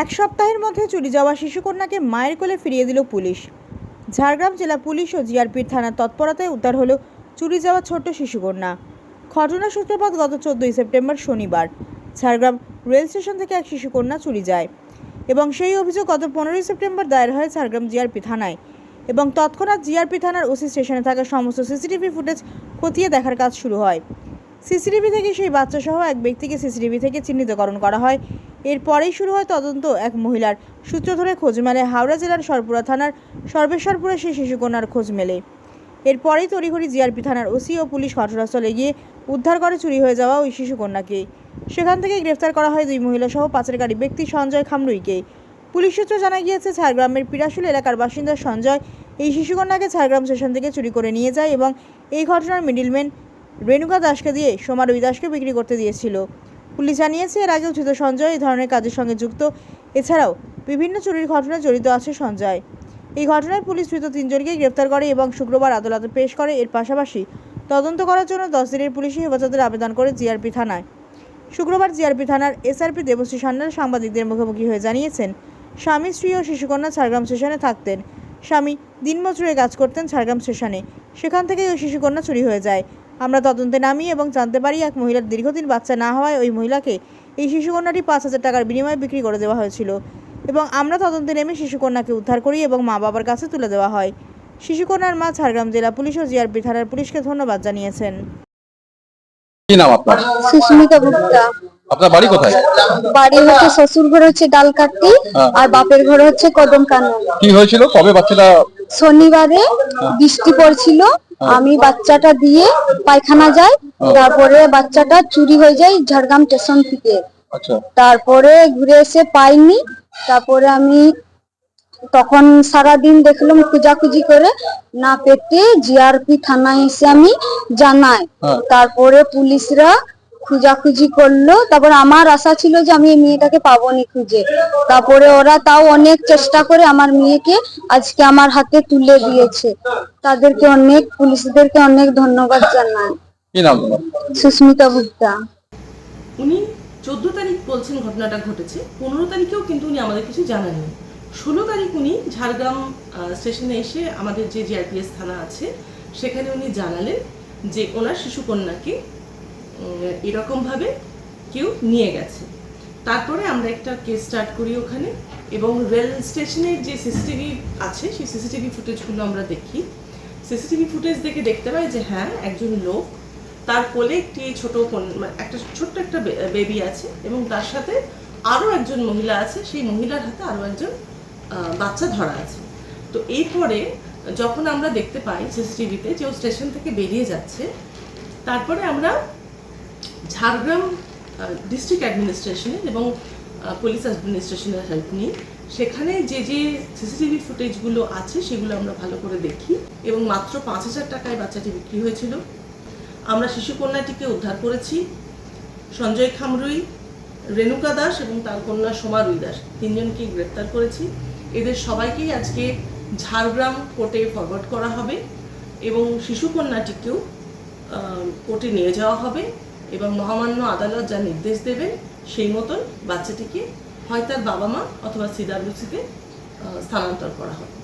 এক সপ্তাহের মধ্যে চুরি যাওয়া শিশুকন্যাকে মায়ের কোলে ফিরিয়ে দিল পুলিশ। ঝাড়গ্রাম জেলা পুলিশ ও জিআরপির থানার তৎপরতায় উদ্ধার হলো চুরি যাওয়া ছোট্ট শিশুকন্যা। ঘটনার সূত্রপাত গত চোদ্দোই সেপ্টেম্বর শনিবার। ঝাড়গ্রাম রেল স্টেশন থেকে এক শিশুকন্যা চুরি যায় এবং সেই অভিযোগ গত পনেরোই সেপ্টেম্বর দায়ের হয় ঝাড়গ্রাম জিআরপি থানায় এবং তৎক্ষণাৎ জিআরপি থানার ওসি স্টেশনে থাকা সমস্ত সিসিটিভি ফুটেজ খতিয়ে দেখার কাজ শুরু হয়। সিসিটিভি থেকে সেই বাচ্চাসহ এক ব্যক্তিকে সিসিটিভি থেকে চিহ্নিতকরণ করা হয়। এরপরেই শুরু হয় তদন্ত এক মহিলার। সূত্র ধরে খোঁজ মেলে হাওড়া জেলার সরপুরা থানার সর্বেশ্বরপুরে সেই শিশুকন্যার খোঁজ মেলে। এরপরেই তড়িঘড়ি জিআরপি থানার ওসি ও পুলিশ ঘটনাস্থলে গিয়ে উদ্ধার করে চুরি হয়ে যাওয়া ওই শিশুকন্যাকে। সেখান থেকে গ্রেফতার করা হয় দুই মহিলা সহ পাচারকারী ব্যক্তি সঞ্জয় খামরুইকে। পুলিশ সূত্রে জানা গিয়েছে, ঝাড়গ্রামের পিরাশুল এলাকার বাসিন্দা সঞ্জয় এই শিশুকন্যাকে ঝাড়গ্রাম স্টেশন থেকে চুরি করে নিয়ে যায় এবং এই ঘটনার মিডিলম্যান রেণুকা দাসকে দিয়ে সোমা রবি দাসকে বিক্রি করতে দিয়েছিল। পুলিশ জানিয়েছে, এর আগেও ধৃত সঞ্জয় এই ধরনের কাজের সঙ্গে যুক্ত। এছাড়াও বিভিন্ন চুরির ঘটনায় জড়িত আছে সঞ্জয়। এই ঘটনায় পুলিশ ধৃত তিনজনকেই গ্রেফতার করে এবং শুক্রবার আদালতে পেশ করে। এর পাশাপাশি তদন্ত করার জন্য দশ দিনের পুলিশি হেফাজতের আবেদন করে জিআরপি থানায়। শুক্রবার জিআরপি থানার এসআরপি দেবশ্রী সান্যাল সাংবাদিকদের মুখোমুখি হয়ে জানিয়েছেন, স্বামী, স্ত্রী ও শিশুকন্যা ঝাড়গ্রাম স্টেশনে থাকতেন। স্বামী দিনমজুরে কাজ করতেন ঝাড়গ্রাম স্টেশনে। সেখান থেকেই ওই শিশুকন্যা চুরি হয়ে যায়। আমরা তদন্তে নামি এবং জানতে পারি এক মহিলার দীর্ঘদিন বাচ্চা না হওয়ায় ওই মহিলাকে এই শিশুকন্যাটি পাঁচ হাজার টাকার বিনিময়ে বিক্রি করে দেওয়া হয়েছিল এবং আমরা তদন্তে নেমে শিশুকন্যাকে উদ্ধার করি এবং মা বাবার কাছে তুলে দেওয়া হয়। শিশুকন্যার মা ঝাড়গ্রাম জেলা পুলিশ ও জিআরপি থানার পুলিশকে ধন্যবাদ জানিয়েছেন। কি নাম আপনার? সুস্মিতা গুপ্তা। আপনার বাড়ি কোথায়? বাড়ি হচ্ছে শ্বশুর ঘর হচ্ছে ডালকাটি হ্যাঁ। আর বাপের ঘর হচ্ছে কদম কানন কি হয়েছিল? কবে বাচ্চাটা শনিবারে বৃষ্টি পড়ছিল। আমি বাচ্চাটা দিয়ে পায়খানা যাই তারপরে বাচ্চাটা চুরি হয়ে যায় ঝাড়গ্রাম স্টেশন থেকে। আচ্ছা। তারপরে ঘুরে এসে পাইনি তারপরে আমি তখন সারাদিন দেখলাম খুঁজাখুঁজি করে না পেতে জিআরপি থানায় এসে আমি জানাই। হ্যাঁ। তারপরে পুলিশরা খুঁজাখুঁজি করল তারপর আমার আশা ছিল যে আমি এই মেয়েটাকে পাবনি খুঁজে। তারপরে ওরা তাও অনেক চেষ্টা করে আমার মেয়েকে আজকে আমার হাতে তুলে দিয়েছে। তাদেরকে অনেক পুলিশদেরকে অনেক ধন্যবাদ জানাই। কি নাম? তোমার সুস্মিতা গুপ্তা। উনি চোদ্দ তারিখ বলছেন ঘটনাটা ঘটেছে পনেরো তারিখেও কিন্তু উনি আমাদের কিছু জানাননি। ষোলো তারিখ উনি ঝাড়গ্রাম আহ, স্টেশনে এসে আমাদের যে জিআরপিএস থানা আছে সেখানে উনি জানালেন যে ওনার শিশুকন্যাকে এরকমভাবে কেউ নিয়ে গেছে। তারপরে আমরা একটা কেস স্টার্ট করি ওখানে এবং রেল স্টেশনের যে সিসিটিভি আছে সেই সিসিটিভি ফুটেজগুলো আমরা দেখি। সিসিটিভি ফুটেজ দেখে দেখতে পাই যে হ্যাঁ একজন লোক, তার কোলে একটি ছোট মানে একটা ছোট্ট একটা বেবি আছে এবং তার সাথে আরও একজন মহিলা আছে, সেই মহিলার হাতে আরও একজন বাচ্চা ধরা আছে। তো এরপরে যখন আমরা দেখতে পাই সিসিটিভিতে যে ও স্টেশন থেকে বেরিয়ে যাচ্ছে, তারপরে আমরা ঝাড়গ্রাম ডিস্ট্রিক্ট অ্যাডমিনিস্ট্রেশনের এবং পুলিশ অ্যাডমিনিস্ট্রেশনের হেল্প নিই। সেখানে যে যে সিসিটিভি ফুটেজগুলো আছে সেগুলো আমরা ভালো করে দেখি এবং মাত্র পাঁচ হাজার টাকায় বাচ্চাটি বিক্রি হয়েছিল। আমরা শিশুকন্যাটিকে উদ্ধার করেছি। সঞ্জয় খামরুই রেণুকা দাস এবং তার কন্যা সোমা রুই দাস তিনজনকেই গ্রেপ্তার করেছি। এদের সবাইকেই আজকে ঝাড়গ্রাম কোর্টে ফরওয়ার্ড করা হবে এবং শিশুকন্যাটিকেও আহ, কোর্টে নিয়ে যাওয়া হবে এবং মহামান্য আদালত যা নির্দেশ দেবেন সেই মতন বাচ্চাটিকে হয় তার বাবা মা অথবা সিডাব্লিউসিতে স্থানান্তর করা হবে